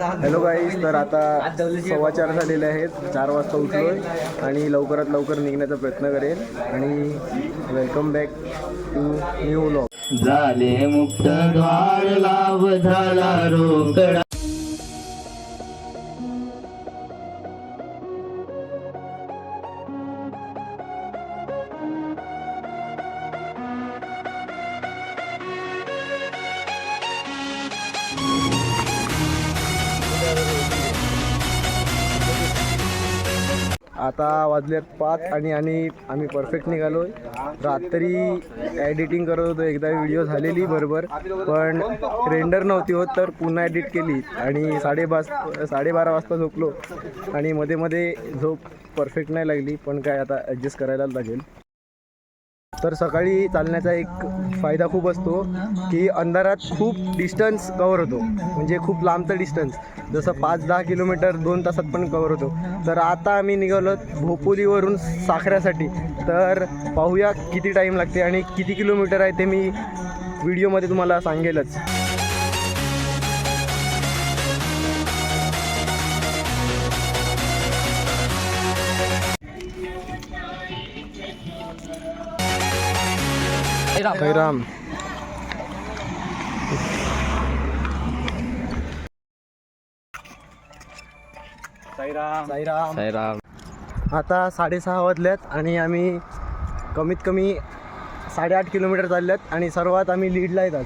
Hello guys तर आता सव्वा चार झालेले आहेत. चार वाजता उठलोय आणि लवकरात लवकर निघण्याचा प्रयत्न करेन आणि welcome back to new vlog झाले मुक्त द्वार लाभ झाला रोकडा. आता वाजलेत पाच आणि आणि आम्ही परफेक्ट निघालो रात्री एडिटिंग करत होतो एकदा व्हिडिओ झालेली बरोबर. पण रेंडर नव्हती होत तर पुन्हा एडिट केली. आणि साडेबास साडेबारा वाजता झोपलो. आणि मध्ये मध्ये झोप परफेक्ट नाही लागली पण काय आता ॲडजस्ट करायला लागेल. तर सकाळी चालण्याचा एक फायदा खूप असतो की अंधारात खूप डिस्टन्स कवर होतो. म्हणजे खूप लांबचं डिस्टन्स जसं पाच दहा किलोमीटर दोन तासात पण कवर होतो. तर आता आम्ही निघालो भोपोलीवरून साखऱ्यासाठी. तर पाहूया किती टाईम लागते आणि किती किलोमीटर आहे ते मी व्हिडिओमध्ये तुम्हाला सांगेलच. राम साईराम साईराम आता साडेसहा वाजल्यात आणि आम्ही कमीत कमी साडेआठ किलोमीटर चालल्यात आणि सर्वात आम्ही लीडला आहेत आज.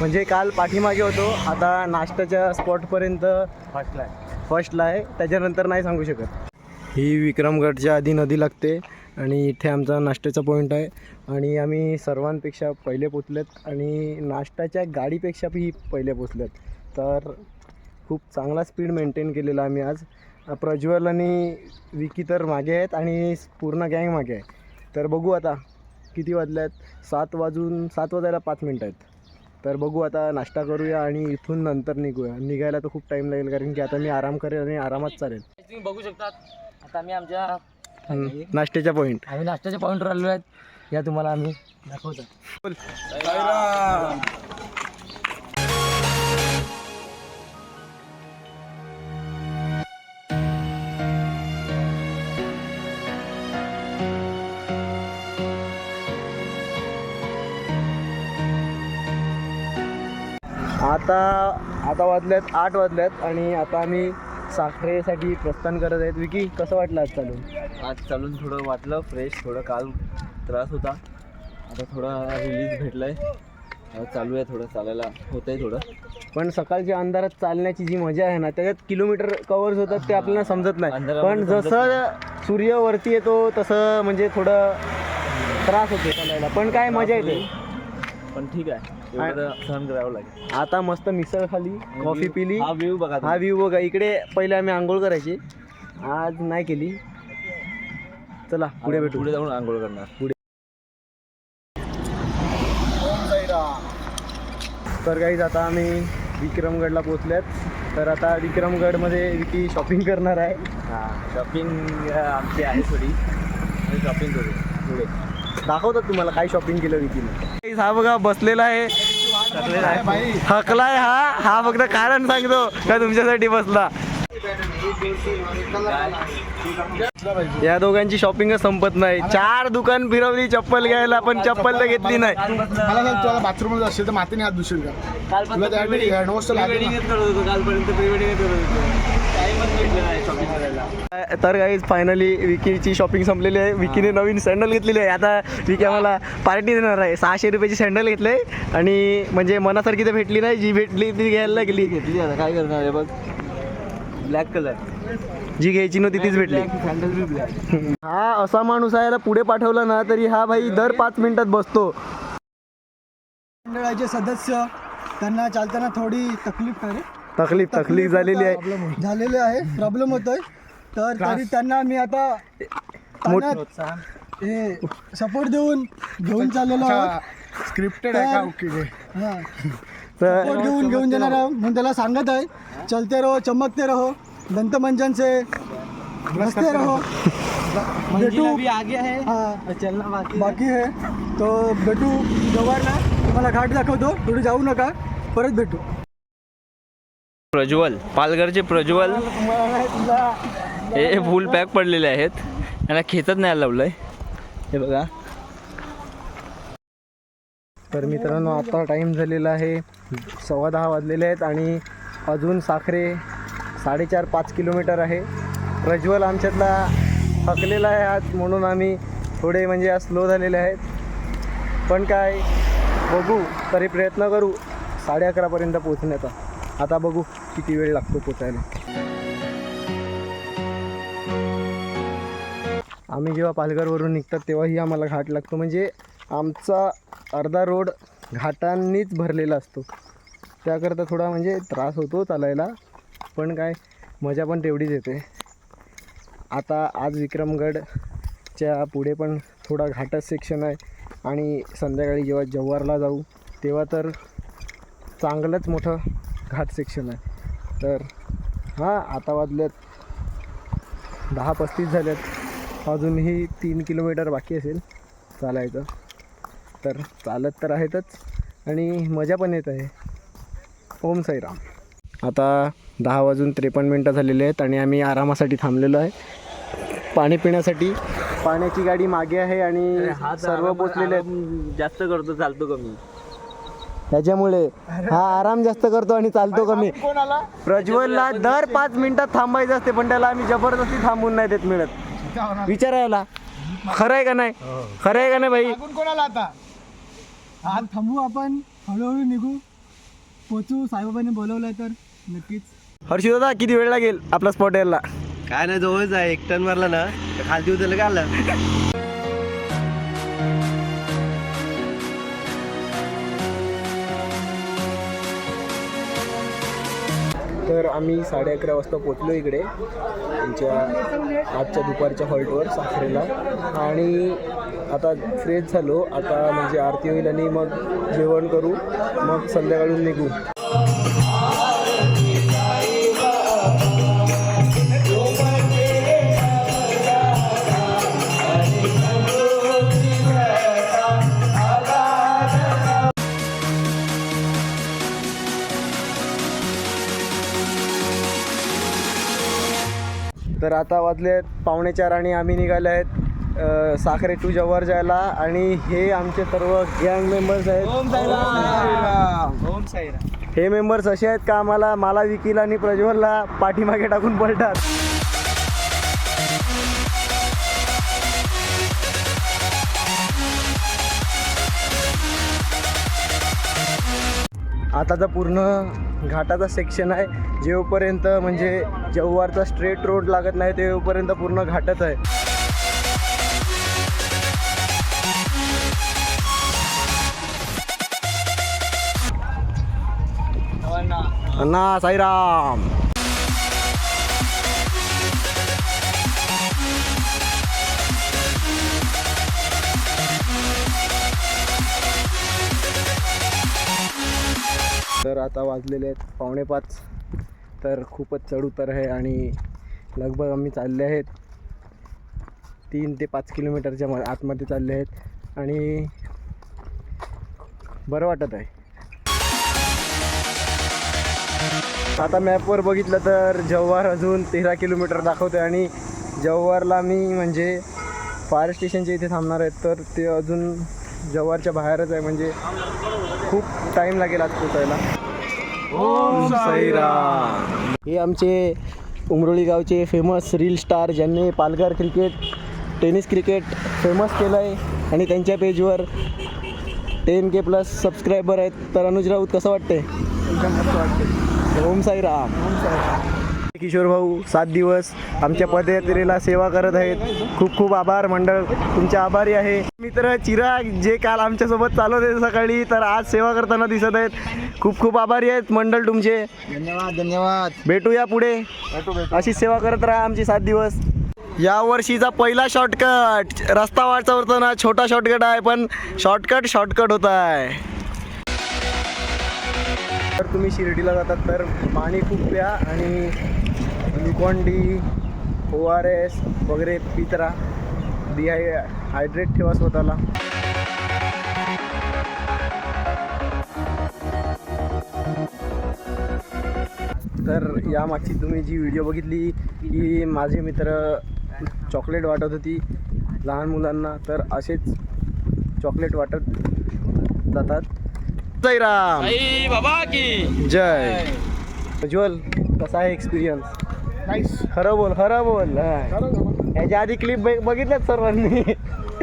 म्हणजे काल पाठीमागे होतो आता नाश्त्याच्या स्पॉटपर्यंत फर्स्टला आहे फर्स्टला आहे त्याच्यानंतर नाही सांगू शकत. ही विक्रमगडच्या आधी नदी लागते. आणि इथे आमचा नाश्त्याचा पॉईंट आहे. आणि आम्ही सर्वांपेक्षा पहिले पोचलेत आणि नाश्त्याच्या गाडीपेक्षाही पहिले पोचलेत. तर खूप चांगला स्पीड मेंटेन केलेला आम्ही आज. प्रज्वल आणि विकी तर मागे आहेत आणि पूर्ण गँग मागे आहे. तर बघू आता किती वाजले आहेत सात वाजून सात वाजायला पाच मिनटं आहेत. तर बघू आता नाश्ता करूया आणि इथून नंतर निघूया. निघायला तर खूप टाईम लागेल कारण की आता मी आराम करेल आणि आरामात चालेल. तुम्ही बघू शकतात. आता आम्ही आमच्या नाश्त्याच्या पॉईंट आम्ही नाश्त्याच्या पॉईंटवर आलेलो आहेत. या तुम्हाला आम्ही दाखवतो. आता आता वाजल्यात आठ वाजल्यात आणि आता आम्ही साखरेसाठी प्रस्थान करत आहेत. विकी कसं वाटलं आज चालून आज चालून थोडं वाटलं फ्रेश थोडं काल त्रास होता. आता थोडा रिलीज भेटलाय. आता चालू आहे थोडं चालायला होतंय थोडं. पण सकाळच्या अंधारात चालण्याची जी मजा आहे ना त्याच्यात किलोमीटर कवर्स होतात ते आपल्याला समजत नाही. पण जसं सूर्य वरती येतो तसं म्हणजे थोडं त्रास होतो चालायला. पण काय मजा येते? पण ठीक आहे. एवढं सहन करावं लागेल. आता मस्त मिसळ खाली कॉफी पिली. हा व्ह्यू बघा हा व्ह्यू बघा. इकडे पहिले आम्ही आंघोळ करायची. आज नाही केली. चला पुढे भेटू. पुढे जाऊन आंघोळ करणार. तर काहीच आता आम्ही विक्रमगडला पोचल्यात तर आता विक्रमगडमध्ये विकी शॉपिंग करणार आहे. हां शॉपिंग आमची आहे थोडी. शॉपिंग करू. पुढे. दाखवतात तुम्हाला काय शॉपिंग केलं विकीने हा बघा बसलेला आहे. हकलाय हा. हा फक्त कारण सांगतो का तुमच्यासाठी बसला. या दोघांची शॉपिंग संपत नाही. चार दुकान फिरवली चप्पल घ्यायला पण चप्पल तर घेतली नाही. मला सांग तुला बाथरूममध्ये असेल तर मातीने हात का? तुला लागेल कालपर्यंत प्री करत भेटलं नाही शॉपिंग तर काही फायनली विकीची शॉपिंग संपलेली आहे. विकीने नवीन सँडल घेतलेली आहे. आता विकी आम्हाला पार्टी देणार आहे. सहाशे रुपयाची सँडल घेतले आणि म्हणजे मनासारखी तर भेटली नाही. जी भेटली ती घ्यायला गेली. घेतली आता. काय करणार आहे बघ. ब्लॅक कलर जी घ्यायची नव्हती तीच भेटली. हा असा माणूस आहे. याला पुढे पाठवलं ना तरी हा भाई दर पाच मिनिटात बसतो. मंडळाचे सदस्य त्यांना चालताना थोडी तकलीफ आहे. तकलीफ तकलीफ झालेली आहे. झालेले आहे. प्रॉब्लेम होतोय. तर तरी त्यांना मी आता हे सपोर्ट देऊन घेऊन चाललेलो स्क्रिप्टेड आहे का? ओके हां. तर सपोर्ट देऊन घेऊन देणार आहोत. म्हणून त्याला सांगत आहे चलते रहो चमकते रहो. दंतमंजन से हंसते रहो. बेटू आगे आहे हाँ. चलना बाकी बाकी है तो भेटू जवळला तुम्हाला घाट दाखवतो. थोडी जाऊ नका. परत भेटू. प्रज्वल पालघरचे प्रज्वल. हे फुल पॅक पडलेले आहेत. त्यांना खेचत नाही लावलंय. हे बघा. तर मित्रांनो आता टाईम झालेला आहे सव्वा दहा वाजलेले आहेत आणि अजून साखरे साडेचार पाच किलोमीटर आहे. प्रज्वल आमच्यातला थकलेला आहे आज म्हणून आम्ही थोडे म्हणजे आज स्लो झालेले आहेत. पण काय बघू तरी प्रयत्न करू साडे अकरापर्यंत पोचण्याचा आता बघू किती वेळ लागतो पोचायला. आम्ही जेव्हा पालघरवरून निघतात तेव्हाही आम्हाला घाट लागतो. म्हणजे आमचा अर्धा रोड घाटांनीच भरलेला असतो. त्याकरता थोडा म्हणजे त्रास होतो चालायला पण काय मजा पण तेवढीच येते. आता आज विक्रमगडच्या पुढे पण थोडा घाटच सेक्शन आहे आणि संध्याकाळी जेव्हा जव्हारला जाऊ तेव्हा तर चांगलंच मोठं घाट सेक्शन आहे. तर हां आता वाजल्यात दहा पस्तीस झाल्यात अजूनही तीन किलोमीटर बाकी असेल चालायचं. तर चालत तर आहेतच आणि मजा पण येत आहे. ओम साईराम. आता दहा वाजून त्रेपन्न मिनटं झालेली आहेत आणि आम्ही आरामासाठी थांबलेलो आहे. पाणी पिण्यासाठी पाण्याची गाडी मागे आहे आणि सर्व पोचलेले आहेत. जास्त करतो चालतो कमी. त्याच्यामुळे हा आराम जास्त करतो आणि चालतो कमी. प्रज्वलला दर पाच मिनिटात थांबायचं असते पण त्याला आम्ही जबरदस्ती थांबून नाही देत मिळत. विचारायला. खरं आहे का नाही? खरं आहे का नाही भाई? कोणाला आता? आज थांबू आपण. हळूहळू निघू. पोचू. साईबाबांनी बोलवलंय तर. नक्कीच. हर्षी दादा किती वेळ लागेल आपला स्पॉट यायला? काय नाही जवळच आहे. एक टन मारला ना खालती उतरलं का आलं? तर आम्ही साडे अकरा वाजता पोचलो इकडे आमच्या आजच्या दुपारच्या हॉल्टवर साखरेला. आणि आता फ्रेश झालो. आता म्हणजे आरती होईल आणि मग जेवण करू मग संध्याकाळून निघू. तर आता वाजले पावणे चार आणि आम्ही निघाले आहेत साखरे टू जव्हार जायला. आणि हे आमचे सर्व गँग मेंबर्स आहेत. हे मेंबर्स असे आहेत का आम्हाला मला विकील आणि प्रज्वलला पाठीमागे टाकून पळतात आताचा पूर्ण घाटाचा सेक्शन आहे. जेवपर्यंत म्हणजे जव्हारचा स्ट्रेट रोड लागत नाही तेवपर्यंत पूर्ण घाटच आहे. ना साईराम! आता वाजलेले आहेत पावणे पाच. तर खूपच चढउतार आहे आणि लगभग आम्ही चालले आहेत तीन ते पाच किलोमीटरच्या म आतमध्ये चालले आहेत आणि बरं वाटत आहे. आता मॅपवर बघितलं तर जव्हार अजून तेरा किलोमीटर दाखवते आणि जव्हारला मी म्हणजे फायर स्टेशनच्या इथे थांबणार आहेत तर ते अजून जव्हारच्या बाहेरच आहे म्हणजे खूप टाईम लागेल आज पोचायला. हे आमचे उमरोळी गावचे फेमस रील स्टार ज्यांनी Palghar cricket tennis cricket famous केलं आहे आणि त्यांच्या पेजवर टेन के प्लस सबस्क्रायबर आहेत. तर अनुज राऊत कसं वाटतंय? एकदम मस्त वाटते ओम साईराम. ओम साईराम. किशोर भाऊ सात दिवस आमच्या पदयात्रेला सेवा करत आहेत. खूप खूप आभार मंडळ तुमचे आभारी आहे. मित्र चिराग जे काल आमच्यासोबत चालवत होते सकाळी तर आज सेवा करताना दिसत आहेत. खूप खूप आभारी आहेत मंडळ तुमचे. धन्यवाद धन्यवाद. भेटूया पुढे. अशी सेवा करत राहा आमची सात दिवस. या वर्षीचा पहिला शॉर्टकट रस्ता वाचवताना छोटा शॉर्टकट आहे पण शॉर्टकट शॉर्टकट होत आहे. तर तुम्ही शिर्डीला जातात तर पाणी खूप प्या आणि Glucon D O R S वगैरे पित राहा डिहाय हायड्रेट ठेवा स्वतःला. तर यामागची तुम्ही जी व्हिडिओ बघितली की माझे मित्र चॉकलेट वाटत होती लहान मुलांना. तर असेच चॉकलेट वाटत जातात. जय राम. बाबा की. जय. प्रज्वल कसा आहे एक्सपिरियन्स खरं बोल खरं बोल. हा. याच्या आधी क्लिप बघितल्यात सर्वांनी.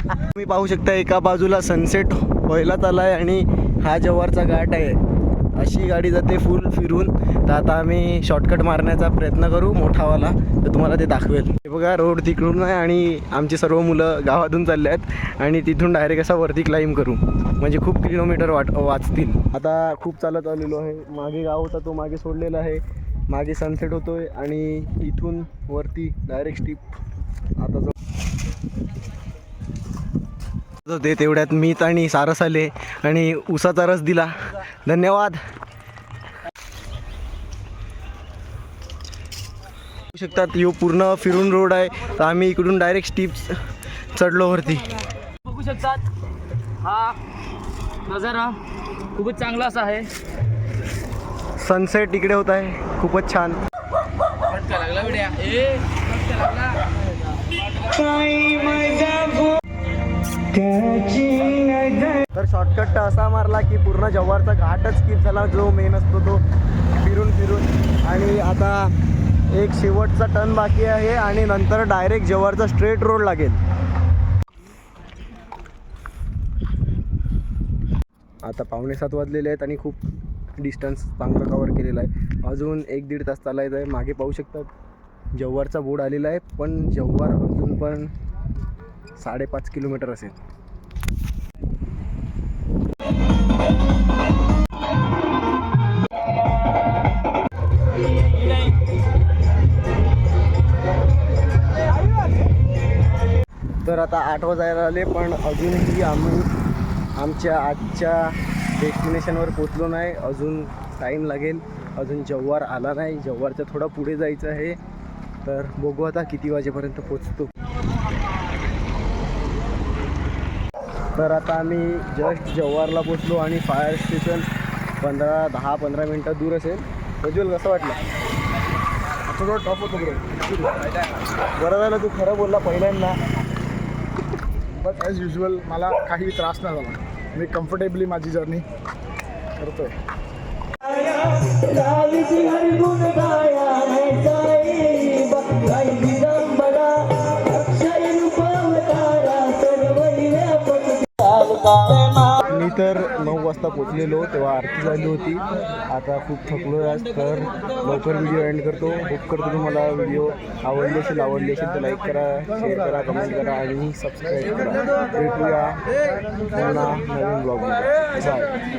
तुम्ही पाहू शकता एका बाजूला सनसेट व्हायला आलाय आणि हा जव्हारचा घाट आहे. अशी गाडी जाते फुल फिरून. तर आता आम्ही शॉर्टकट मारण्याचा प्रयत्न करू मोठावाला. तर तुम्हाला ते दाखवेल. हे बघा रोड तिकडून आहे आणि आमची सर्व मुलं गावातून चालले आहेत. आणि तिथून डायरेक्ट असा वरती क्लाईम करू. म्हणजे खूप किलोमीटर वाट वाचतील. आता खूप चालत आलेलो आहे. मागे गाव होता तो मागे सोडलेला आहे. मागे सनसेट होतोय आणि इथून वरती डायरेक्ट स्टीप आता जो होते तेवढ्यात मीत आणि सारस आले आणि उसाचा रस दिला. धन्यवाद. बघू शकतात यो पूर्ण फिरून रोड आहे. तर आम्ही इकडून डायरेक्ट स्टीप्स चढलो वरती. बघू शकतात हा नजारा खूपच चांगला असा आहे. सनसेट इकडे होत आहे. खूपच छान. लागला बिड्या ए लागला. तर शॉर्टकट असा मारला की पूर्ण जव्हारचा घाटच स्किप झाला जो मेन असतो तो फिरून फिरून. आणि आता एक शेवटचा टर्न बाकी आहे आणि नंतर डायरेक्ट जव्हारचा स्ट्रेट रोड लागेल. आता पावणे सात वाजलेले आहेत आणि खूप डिस्टन्स चांगलं कवर केलेला आहे. अजून एक दीड तास चालायचं आहे. मागे पाहू शकतात जव्हारचा बोर्ड आलेला आहे पण जव्हार अजून पण साडेपाच किलोमीटर असेल. तर आता आठ वाजायला आले पण अजूनही आम्ही आमच्या आजच्या डेस्टिनेशनवर पोचलो नाही. अजून टाईम लागेल. अजून जव्हार आला नाही. जव्हारच्या थोडं पुढे जायचं आहे. तर बघू आता किती वाजेपर्यंत पोचतो. तर आता आम्ही जस्ट जव्हारला पोचलो आणि फायर स्टेशन पंधरा दहा पंधरा मिनटं दूर असेल. प्रज्वल कसं वाटलं? थोडं टॉप होतो बरं बरं झालं तू खरं बोलला पहिल्यांदा. बट ॲज युजल मला काही त्रास नाही झाला. मी कम्फर्टेबली माझी जर्नी करतोय. वाजता पोचलेलो तेव्हा आरती झाली होती. आता खूप थकलो आज तर लवकर व्हिडिओ एंड करतो. होप करतो तुम्हाला व्हिडिओ आवडली असेल आवडली असेल तर लाईक करा शेअर करा कमेंट करा आणि सबस्क्राईब करा. भेटूया पुन्हा नवीन ब्लॉग बाय